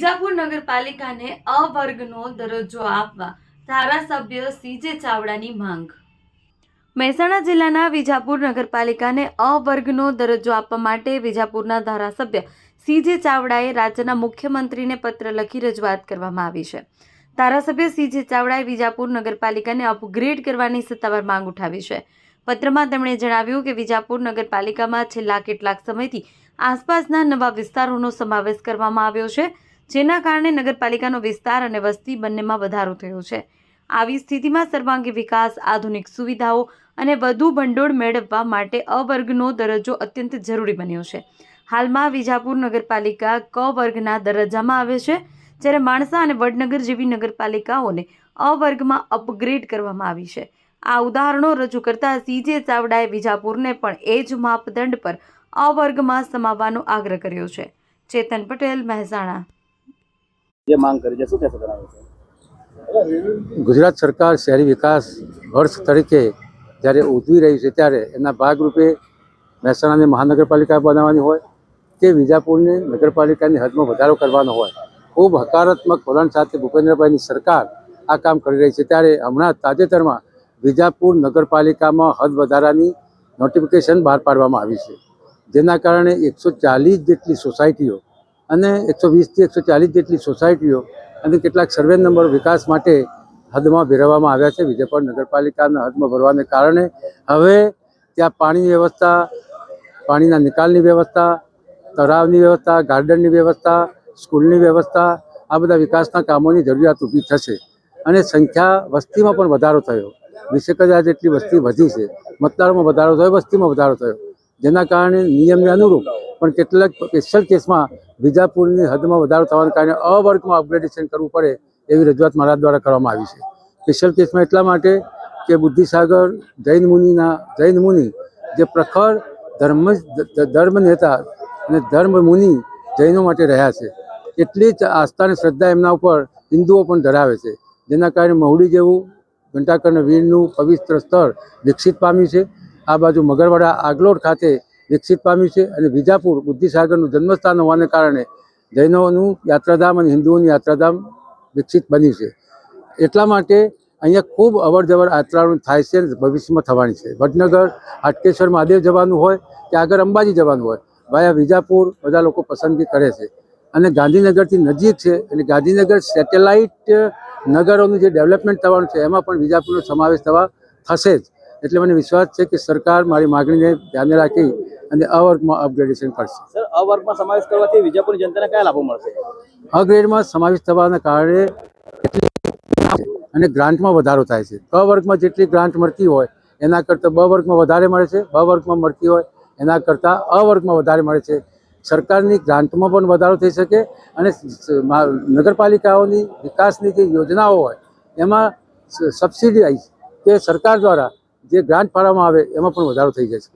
વિજાપુર નગરપાલિકાને અ વર્ગનો દરજ્જો આપવા ધારાસભ્ય સીજે ચાવડાની માંગ. મહેસાણા જિલ્લાના વિજાપુર નગરપાલિકાને અ વર્ગનો દરજ્જો આપવા માટે વિજાપુરના ધારાસભ્ય સીજે ચાવડાએ રાજ્યના મુખ્યમંત્રીને પત્ર લખી રજૂઆત કરવામાં આવી છે. ધારાસભ્ય સીજે ચાવડાએ વિજાપુર નગરપાલિકાને અપગ્રેડ કરવાની સત્તાવાર માંગ ઉઠાવી છે. પત્રમાં તેમણે જણાવ્યું કે વિજાપુર નગરપાલિકામાં છેલ્લા કેટલાક સમયથી આસપાસના નવા વિસ્તારોનો સમાવેશ કરવામાં આવ્યો છે. જેના કારણે નગરપાલિકાનો વિસ્તાર અને વસ્તી બંનેમાં વધારો થયો છે. આવી સ્થિતિમાં સર્વાંગી વિકાસ, આધુનિક સુવિધાઓ અને વધુ ભંડોળ મેળવવા માટે અ વર્ગનો દરજ્જો અત્યંત જરૂરી બન્યો છે. હાલમાં વિજાપુર નગરપાલિકા ક વર્ગના દરજ્જામાં આવે છે, જ્યારે માણસા અને વડનગર જેવી નગરપાલિકાઓને અ વર્ગમાં અપગ્રેડ કરવામાં આવી છે. આ ઉદાહરણો રજૂ કરતા સીજે ચાવડાએ વિજાપુરને પણ એ જ માપદંડ પર અ વર્ગમાં સમાવવાનો આગ્રહ કર્યો છે. ચેતન પટેલ, મહેસાણા. જે માંગ કરી છે. શું કહેશો તેના વિશે? ગુજરાત સરકાર શહેરી વિકાસ વર્ષ તરીકે જ્યારે ઉજવી રહી છે ત્યારે એના ભાગરૂપે મહેસાણાને મહાનગરપાલિકા બનાવવાની હોય કે વિજાપુરની નગરપાલિકાની હદમાં વધારો કરવાનો હોય, ખૂબ હકારાત્મક વલણ સાથે ભૂપેન્દ્રભાઈની સરકાર આ કામ કરી રહી છે. ત્યારે હમણાં તાજેતરમાં વિજાપુર નગરપાલિકામાં હદ વધારાની નોટિફિકેશન બહાર પાડવામાં આવી છે. જેના કારણે એકસો ચાલીસ જેટલી સોસાયટીઓ અને એકસો વીસથી એકસો ચાલીસ જેટલી સોસાયટીઓ અને કેટલાક સર્વે નંબર વિકાસ માટે હદમાં ભેરવવામાં આવ્યા છે. વિજયપુર નગરપાલિકાના હદમાં ભરવાને કારણે હવે ત્યાં પાણીની વ્યવસ્થા, પાણીના નિકાલની વ્યવસ્થા, તળાવની વ્યવસ્થા, ગાર્ડનની વ્યવસ્થા, સ્કૂલની વ્યવસ્થા, આ બધા વિકાસના કામોની જરૂરિયાત ઊભી થશે અને સંખ્યા વસ્તીમાં પણ વધારો થયો. વીસેક હજાર જેટલી વસ્તી વધી છે. મતદારોમાં વધારો થયો, વસ્તીમાં વધારો થયો. જેના કારણે નિયમને અનુરૂપ પણ કેટલાક સ્પેશિયલ કેસમાં વિજાપુરની હદમાં વધારો થવાને કારણે અ અપગ્રેડેશન કરવું પડે એવી રજૂઆત મારા દ્વારા કરવામાં આવી છે. સ્પેશિયલ કેસમાં એટલા માટે કે બુદ્ધિસાગર, જૈન મુનિના, જૈન મુનિ જે પ્રખર ધર્મ ધર્મ નેતા અને ધર્મ મુનિ જૈનો માટે રહ્યા છે. એટલી જ આસ્થા અને શ્રદ્ધા એમના ઉપર હિન્દુઓ પણ ધરાવે છે. જેના કારણે મહુડી જેવું ઘંટાકર્ણ વીરનું પવિત્ર સ્થળ વિકસિત પામ્યું છે. આ બાજુ મગરવાડા આગલોડ ખાતે વિકસિત પામ્યું છે અને વિજાપુર બુદ્ધિસાગરનું જન્મસ્થાન હોવાને કારણે જૈનોનું યાત્રાધામ અને હિન્દુઓનું યાત્રાધામ વિકસિત બન્યું છે. એટલા માટે અહીંયા ખૂબ અવર જવર યાત્રાળુ થાય છે ભવિષ્યમાં થવાની છે. વડનગર, હાટકેશ્વર, મહાદેવ જવાનું હોય કે આગળ અંબાજી જવાનું હોય, વાયા વિજાપુર બધા લોકો પસંદગી કરે છે. અને ગાંધીનગરથી નજીક છે અને ગાંધીનગર સેટેલાઇટ નગરોનું જે ડેવલપમેન્ટ થવાનું છે, એમાં પણ વિજાપુરનો સમાવેશ થવા થશે જ. એટલે મને વિશ્વાસ છે કે સરકાર મારી માગણીને ધ્યાને રાખી અને અ વર્ગમાં અપગ્રેડેશન કરશે. સર અ વર્ગમાં સમાવેશ કરવાથી વિજાપુર જનતાને કયા લાભો મળશે? અ ગ્રેડમાં સમાવેશ થવાના કારણે અને ગ્રાન્ટમાં વધારો થાય છે. ક વર્ગમાં જેટલી ગ્રાન્ટ મળતી હોય એના કરતાં બ વર્ગમાં વધારે મળે છે બ વર્ગમાં મળતી હોય એના કરતાં અ વર્ગમાં વધારે મળે છે. સરકારની ગ્રાન્ટમાં પણ વધારો થઈ શકે અને નગરપાલિકાઓની વિકાસની જે યોજનાઓ હોય એમાં સબસિડીઝ કે સરકાર દ્વારા જે ગ્રાન્ટ ફાળવવામાં આવે એમાં પણ વધારો થઈ જશે